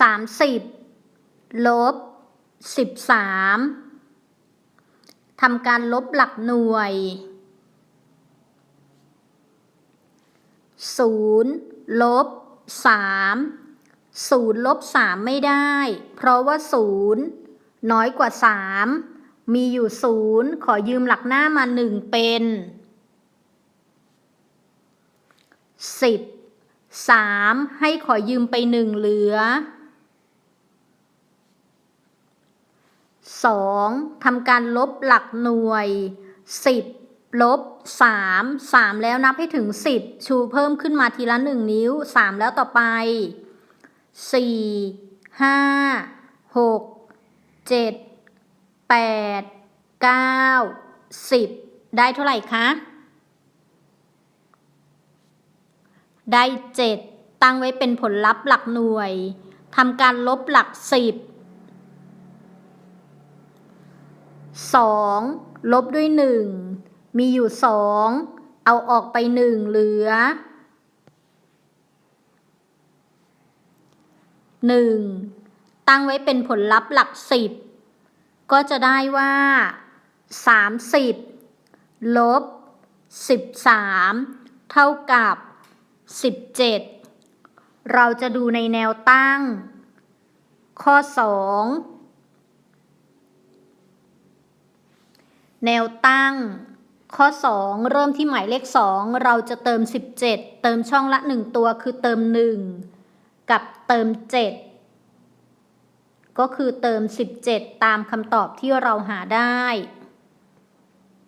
สามสิบลบสิบสามทำการลบหลักหน่วยศูนย์ลบสามศูนย์ลบสามไม่ได้ เพราะว่าศูนย์น้อยกว่าสามมีอยู่ศูนย์ขอยืมหลักหน้ามาหนึ่งเป็นสิบสามให้ขอยืมไปหนึ่งเหลือ สองทำการลบหลักหน่วยสิบลบสามสามแล้วนับให้ถึงสิบชูเพิ่มขึ้นมาทีละหนึ่งนิ้วสามแล้วต่อไปสี่ห้าหกเจ็ดแปดเก้าสิบได้เท่าไหร่คะ ได้เจ็ดตั้งไว้เป็นผลลัพธ์หลักหน่วยทำการลบหลักสิ บสองลบด้วยหนึ่งมีอยู่สองเอาออกไปหนึ่งเหลือหนึ่งตั้งไว้เป็นผลลัพธ์หลักสิบก็จะได้ว่าสามสิบลบสิบสามเท่ากับ 17 เราจะดูในแนวตั้ง ข้อ 2 แนวตั้ง ข้อ 2 เริ่มที่หมายเลข 2 เราจะเติม 17 เติมช่องละ 1 ตัวคือเติม 1 กับเติม 7 ก็คือเติม 17 ตามคำตอบที่เราหาได้